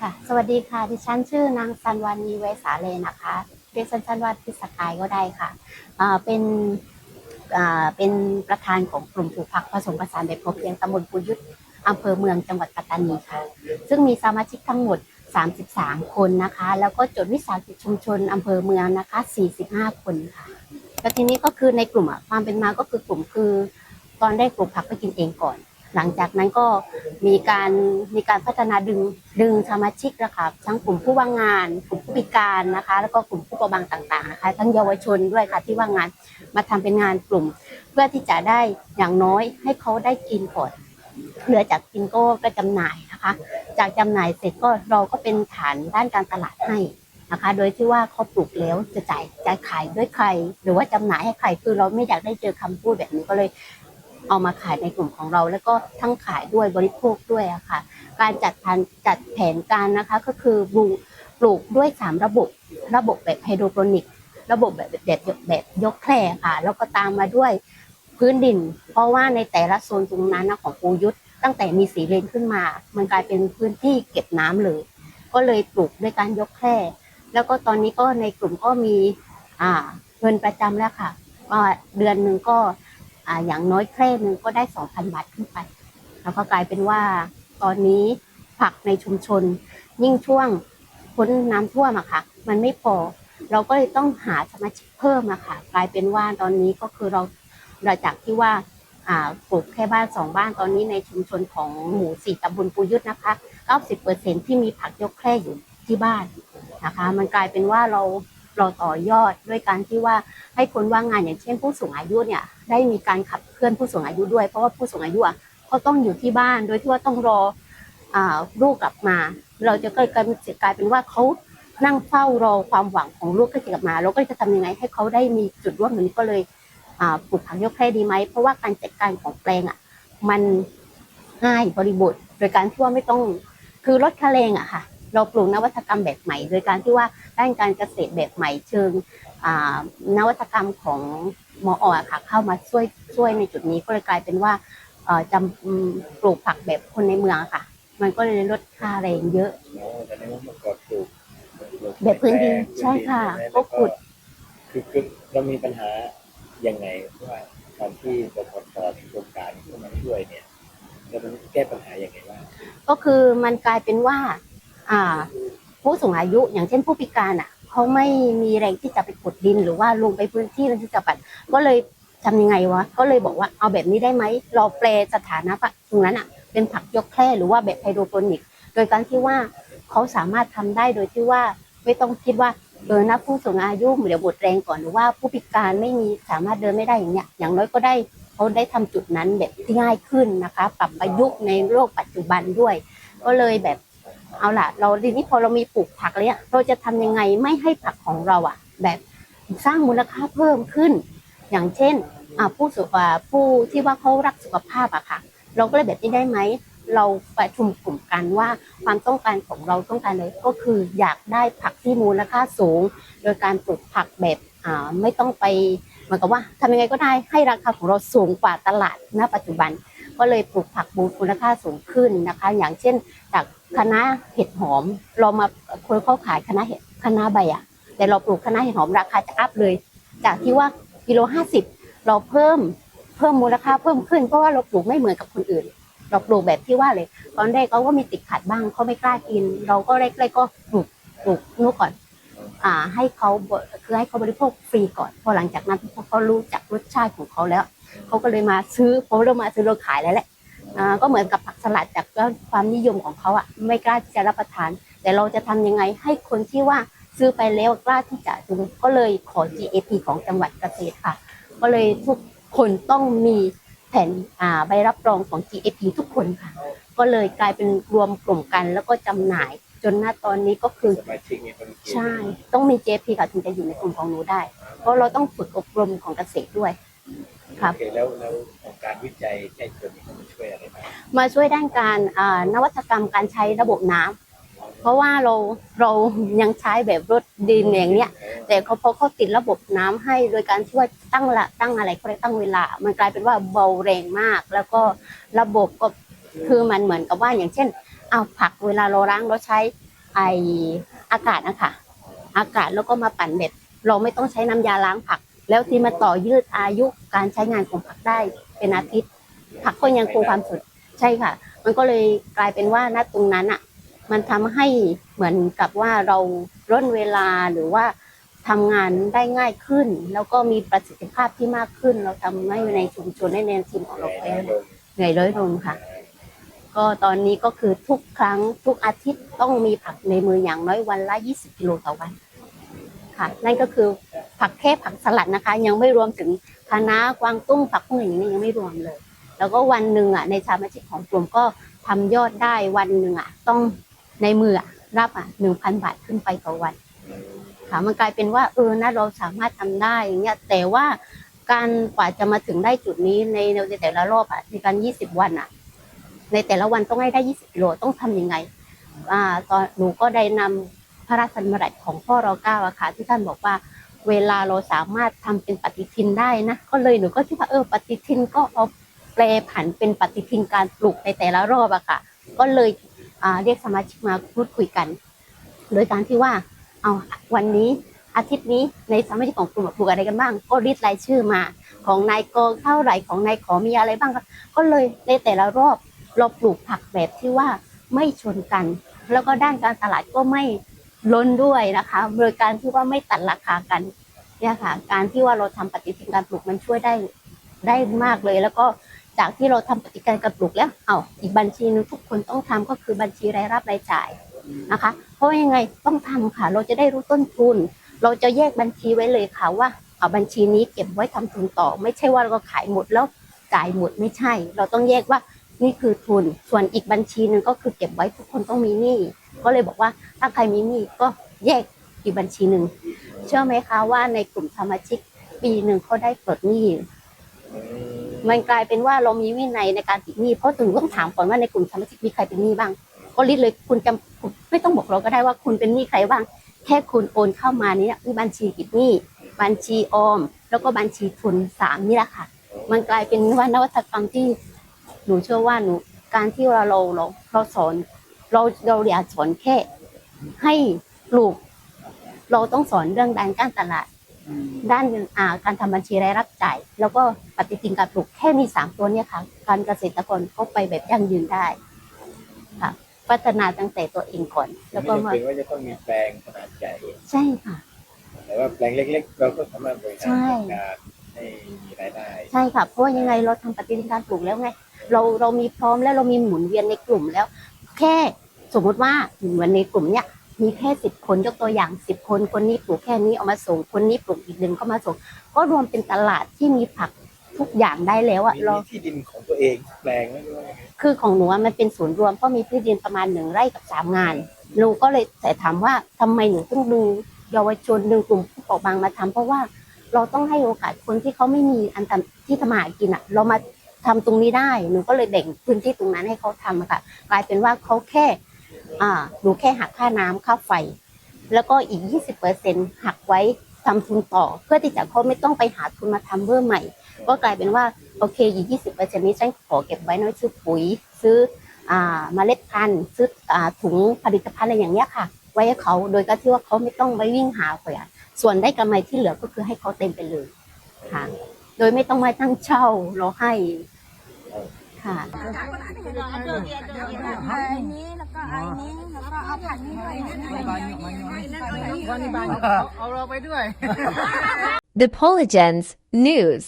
ค่ะ สวัสดีค่ะ ดิฉันชื่อนางสันวานีเวสาเลนะคะเรียกสั้นๆว่าพิสกายก็ได้ค่ะเป็นเป็นประธานของกลุ่มปลูกผักผสมผสานแบบพอเพียงตำบลปุยุทธอำเภอเมืองจังหวัดปัตตานีค่ะ ซึ่งมีสมาชิกทั้งหมด 33 คนนะคะ แล้วก็จดวิสาหกิจชุมชนอำเภอเมืองนะคะ 45 คนค่ะ แล้วทีนี้ก็คือในกลุ่มความเป็นมาก็คือกลุ่มคือ ตอนได้ปลูกผักไปกินเองก่อน หลังจากนั้นก็มีการมีการพัฒนาดึงดึงสมาชิกนะคะทั้งกลุ่มผู้ว่างงานกลุ่มผู้พิการนะคะ แล้วก็กลุ่มผู้ประบางต่างๆนะคะทั้งเยาวชนด้วยค่ะที่ว่างงานมาทำเป็นงานกลุ่ม เพื่อที่จะได้อย่างน้อยให้เขาได้กินก่อนเหลือจากกินก็ก็จำหน่ายนะคะ จากจำหน่ายเสร็จก็เราก็เป็นฐานด้านการตลาดให้นะคะ โดยที่ว่าเขาปลูกแล้วจะจ่ายจะขายด้วยใคร หรือว่าจำหน่ายให้ใครคือเราไม่อยากได้เจอคำพูดแบบนี้ก็เลย เอามาขายในกลุ่มของเรา แล้วก็ทั้งขายด้วยบริโภคด้วยอะค่ะ การจัดพันจัดแผนการนะคะก็คือปลูกปลูกด้วยสามระบบ ระบบแบบไฮโดรโปรนิก ระบบแบบแบบแบบยกแคร่ค่ะ แล้วก็ตามมาด้วยพื้นดิน เพราะว่าในแต่ละโซนตรงนั้นนะของปูยุทธตั้งแต่มีสีเลนขึ้นมา มันกลายเป็นพื้นที่เก็บน้ำเลย ก็เลยปลูกด้วยการยกแคร่ แล้วก็ตอนนี้ก็ในกลุ่มก็มีอ่าเงินประจำแล้วค่ะก็เดือนหนึ่งก็ อ่าอย่างน้อยแคร่หนึ่งก็ได้ 2,000 บาทขึ้นไป แล้วก็กลายเป็นว่าตอนนี้ผักในชุมชน ยิ่งช่วงพ้นน้ำท่วมอะค่ะ มันไม่พอ เราก็เลยต้องหาสมาชิกเพิ่มอะค่ะ กลายเป็นว่าตอนนี้ก็คือเราเราจากที่ว่าอ่าปลูกแค่บ้านสองบ้านตอนนี้ในชุมชนของหมู่สี่ตำบลปูยุทธนะคะ90%ที่มีผักยกแคร่อยู่ที่บ้านนะคะ มันกลายเป็นว่าเรา เราต่อยอดด้วยการที่ว่าให้คนว่างงานอย่างเช่น ผู้สูงอายุเนี่ยได้มีการขับเคลื่อนผู้สูงอายุด้วย เพราะว่าผู้สูงอายุเขาต้องอยู่ที่บ้านโดยที่ว่าต้องรอลูกกลับมา เราจะกลายกลายเป็นว่าเขานั่งเฝ้ารอความหวังของลูกก็จะกลับมา เราก็จะทำยังไงให้เขาได้มีจุดร่วมตรงนี้ก็เลยปลูกผักยกแค่ดีไหมเพราะว่าการจัดการของแปลงอะมันง่ายบริบท โดยการที่ว่าไม่ต้องคือลดค่าแรงอะค่ะ เราปลูกนวัตกรรมแบบใหม่ โดยการที่ว่าด้านการเกษตรแบบใหม่เชิงอ่านวัตกรรมของมออะค่ะเข้ามาช่วยช่วยในจุดนี้ก็เลยกลายเป็นว่าเอ่อจำอืมปลูกผักแบบคนในเมืองอะค่ะ มันก็เลยลดค่าแรงเยอะโอ้แต่ในเมื่อก่อนปลูกปลูกแบบพื้นดินแปลงใช่ค่ะพื้นดินก็ขุดคือคือเรามีปัญหายังไงว่าตอนที่บกตโครงการเข้ามาช่วยเนี่ยแล้วมันแก้ปัญหายังไงบ้างก็คือมันกลายเป็นว่าอ่า ผู้สูงอายุอย่างเช่นผู้พิการอะเขาไม่มีแรงที่จะไปขุดดิน หรือว่าลงไปพื้นที่แล้วที่จะปัดก็เลยทำยังไงวะก็เลยบอกว่าเอาแบบนี้ได้ไหมเราแปลสถานะตรงนั้นอะเป็นผักยกแคร่หรือว่าแบบไฮโดรโปนิก โดยการที่ว่าเขาสามารถทำได้โดยที่ว่าไม่ต้องคิดว่าเออนะผู้สูงอายุเดี๋ยวหมดแรงก่อนหรือว่าผู้พิการไม่มีสามารถเดินไม่ได้อย่างเงี้ยอย่างน้อยก็ได้เขาได้ทำจุดนั้นแบบที่ง่ายขึ้นนะคะ ปรับประยุกต์ในโลกปัจจุบันด้วย ก็เลยแบบ เอาล่ะ เราทีนี้พอเรามีปลูกผักแล้วเนี่ยเราจะทำยังไงไม่ให้ผักของเราอะ แบบสร้างมูลค่าเพิ่มขึ้น อย่างเช่นอ่าผู้สุอ่าผู้ที่ว่าเขารักสุขภาพอะค่ะ เราก็เลยแบบนี้ได้ไหมเราประชุมกลุ่มกันว่าความต้องการของเราต้องการอะไรก็คืออยากได้ผักที่มูลค่าสูง โดยการปลูกผักแบบอ่าไม่ต้องไปเหมือนกับว่าทำยังไงก็ได้ให้ราคาของเราสูงกว่าตลาดณปัจจุบัน ก็เลยปลูกผักมูลค่าสูงขึ้นนะคะ อย่างเช่นจากคณะเห็ดหอม เรามาคนเขาขายคณะเห็ดคณะใบอะแต่เราปลูกคณะเห็ดหอมราคาจะอัพเลย จากที่ว่ากิโลห้าสิบเราเพิ่มเพิ่มมูลค่าเพิ่มขึ้นเพราะว่าเราปลูกไม่เหมือนกับคนอื่น เราปลูกแบบที่ว่าเลย ตอนแรกเขาก็มีติดขัดบ้างเขาไม่กล้ากิน เราก็แรกๆก็ปลูกปลูกนู้นก่อนอ่าให้เขาคือให้เขาบริโภคฟรีก่อนพอหลังจากนั้นพอเขารู้จักรสชาติของเขาแล้ว เขาก็เลยมาซื้อพอเรามาซื้อเราขายแล้วแหละก็เหมือนกับผักสลัดจากความนิยมของเขาอะไม่กล้าที่จะรับประทาน แต่เราจะทำยังไงให้คนที่ว่าซื้อไปแล้วกล้าที่จะซื้อก็เลยขอ GAP ของจังหวัดเกษตรค่ะ ก็เลยทุกคนต้องมีแผ่นใบรับรองของ GAP ทุกคนค่ะ ก็เลยกลายเป็นรวมกลุ่มกันแล้วก็จำหน่าย จนณตอนนี้ก็คือใช่ ต้องมี JP ค่ะถึงจะอยู่ในกลุ่มของหนูได้ เพราะเราต้องฝึกอบรมของเกษตรด้วย ครับ โอเคแล้วแล้วของการวิจัยใช้ตัวนี้มันช่วยอะไรบ้างมาช่วยด้านการอ่านวัตกรรมการใช้ระบบน้ำเพราะว่าเราเรายังใช้แบบรถดินอย่างเนี้ย แต่เขาพอเขาติดระบบน้ำให้โดยการช่วยตั้งละตั้งอะไรเขาเรียกตั้งเวลา มันกลายเป็นว่าเบาแรงมาก แล้วก็ระบบก็คือมันเหมือนกับว่าอย่างเช่นเอาผักเวลาเราล้างเราใช้ไออากาศนะคะอากาศแล้วก็มาปั่นเบ็ดเราไม่ต้องใช้น้ำยาล้างผัก แล้วที่มาต่อยืดอายุการใช้งานของผักได้เป็นอาทิตย์ ผักก็ยังคงความสดใช่ค่ะ มันก็เลยกลายเป็นว่าณตรงนั้นอะ มันทำให้เหมือนกับว่าเราร่นเวลาหรือว่าทำงานได้ง่ายขึ้น แล้วก็มีประสิทธิภาพที่มากขึ้น เราทำให้ในชุมชนในแนวทีมของเราไปเหนื่อยร้อยลงค่ะ ก็ตอนนี้ก็คือทุกครั้งทุกอาทิตย์ต้องมีผักในมืออย่างน้อยวันละ 20 กิโลต่อวัน ค่ะ นั่นก็คือผักแค่ผักสลัดนะคะ ยังไม่รวมถึงคะน้ากวางตุ้งผักพวกอย่างนี้ยังไม่รวมเลย แล้วก็วันหนึ่งอะในสมาชิกของกลุ่มก็ทำยอดได้วันหนึ่งอะต้องในมือรับอะหนึ่งพันบาทขึ้นไปต่อวันค่ะมันกลายเป็นว่าเออนะเราสามารถทำได้อย่างเงี้ยแต่ว่าการกว่าจะมาถึงได้จุดนี้ในในแต่ละรอบอะในการยี่สิบวันอะ ในแต่ละวันต้องให้ได้ยี่สิบกิโลต้องทำยังไงอ่าตอนหนูก็ได้นำพ ระราชดำรัสของพ่อเราเก้าอะค่ะที่ท่านบอกว่าเวลาเราสามารถทำเป็นปฏิทินได้นะ ก็เลยหนูก็คิดว่าเออปฏิทินก็เอาแปลผันเป็นปฏิทินการปลูกในแต่ละรอบอะค่ะ ก็เลยเรียกสมาชิกมาพูดคุยกัน โดยการที่ว่าเอาวันนี้อาทิตย์นี้ในสมาชิกของกลุ่มปลูกอะไรกันบ้าง ก็รีดรายชื่อมาของนายกองเท่าไหร่ของนายขอมีอะไรบ้าง ก็ก็เลยในแต่ละรอบเราปลูกผักแบบที่ว่าไม่ชนกัน แล้วก็ด้านการตลาดก็ไม่ ล้นด้วยนะคะ โดยการที่ว่าไม่ตัดราคากันเนี่ยค่ะ การที่ว่าเราทำปฏิทินการปลูกมันช่วยได้ได้มากเลย แล้วก็จากที่เราทำปฏิทินการปลูกแล้วเอาอีกบัญชีนึงทุกคนต้องทำก็คือบัญชีรายรับรายจ่ายนะคะ เพราะยังไงต้องทำค่ะ เราจะได้รู้ต้นทุน เราจะแยกบัญชีไว้เลยค่ะว่าเอาบัญชีนี้เก็บไว้ทำทุนต่อ ไม่ใช่ว่าเราขายหมดแล้วจ่ายหมดไม่ใช่ เราต้องแยกว่า นี่คือทุน ส่วนอีกบัญชีหนึ่งก็คือเก็บไว้ทุกคนต้องมีหนี้ก็เลยบอกว่าถ้าใครมีหนี้ก็แยกอีกบัญชีหนึ่งเชื่อไหมคะว่าในกลุ่มสมาชิกปีหนึ่งเขาได้ปลดหนี้มันกลายเป็นว่าเรามีวินัยในการติดหนี้เพราะถึงต้องถามก่อนว่าในกลุ่มสมาชิกมีใครเป็นหนี้บ้าง ก็ลิสเลยคุณจำไม่ต้องบอกเราก็ได้ว่าคุณเป็นหนี้ใครบ้าง แค่คุณโอนเข้ามานี้มีบัญชีติดหนี้บัญชีออม แล้วก็บัญชีทุนสามนี่แหละค่ะ มันกลายเป็นว่านวัตกรรมที่ หนูเชื่อว่าหนูการที่เราเราเราเราสอน เราเราอยากสอนแค่ ให้ปลูกเราต้องสอนเรื่องด้านการตลาด ด้านอ่าการทำบัญชีรายรับจ่ายแล้วก็ปฏิทินการปลูกแค่มีสามตัวเนี่ยค่ะ การเกษตรกรก็ไปแบบยั่งยืนได้ค่ะพัฒนาตั้งแต่ตัวเองก่อน แล้แล้ววก็ก็ไม่มาจำเป็นว่าจะต้องมีแปลงขนาดใหญ่ใช่ค่ะแต่ว่าแปลงเล็ก ๆ เราก็สามารถบริหารใช่จัดการให้มีรายได้ ใช่ค่ะเพราะว่ายังไงเราทำปฏิทินการปลูกแล้วไง เราเรามีพร้อมแล้วเรามีหมุนเวียนในกลุ่มแล้ว แค่สมมติว่าเหมือนในกลุ่มเนี้ยมีแค่สิบคนยกตัวอย่างสิบคนคนนี้ปลูกแค่นี้เอามาส่งคนนี้ปลูกอีกหนึ่งก็มาส่ง ก็รวมเป็นตลาดที่มีผักทุกอย่างได้แล้วอะมีเรามีที่ดินของตัวเองแปลงไม่รู้ว่ายังไงคือของหนูอะมันเป็นศูนย์รวมเพราะมีที่ดินประมาณหนึ่งไร่กับสามงานหนูก็เลยแต่ถามว่าทำไมหนูต้องดึงเยาวชนดึงกลุ่มผู้เปราะบางมาทำเพราะว่าเราต้องให้โอกาสคนที่เขาไม่มีอันทำที่ทำมาหากินอะเรามา ทำตรงนี้ได้หนูก็เลยแบ่งพื้นที่ตรงนั้นให้เขาทำอะค่ะ กลายเป็นว่าเขาแค่อ่าหนูแค่หักค่าน้ำค่าไฟ แล้วก็อีก 20%หักไว้ทำทุนต่อ เพื่อที่จะเขาไม่ต้องไปหาทุนมาทำเพิ่มใหม่ ก็กลายเป็นว่าโอเคอีก 20%นี้ฉันขอเก็บไว้น้อยซื้อปุ๋ย ซื้ออ่าเมล็ดพันธุ์ซื้ออ่าถุงผลิตภัณฑ์อะไรอย่างเงี้ยค่ะ ไว้ให้เขาโดยการที่ว่าเขาไม่ต้องไปวิ่งหาเผื่อส่วนได้กำไรที่เหลือก็คือให้เขาเต็มไปเลยค่ะ ดยไม่ต้องมาตั้งเช่าเราให้ค่ะไอ้นี้แล้วก็อ้นี้แล้วก็เอาผัดนี้ด้วยนะเอาเราไปด้วย The Polygens News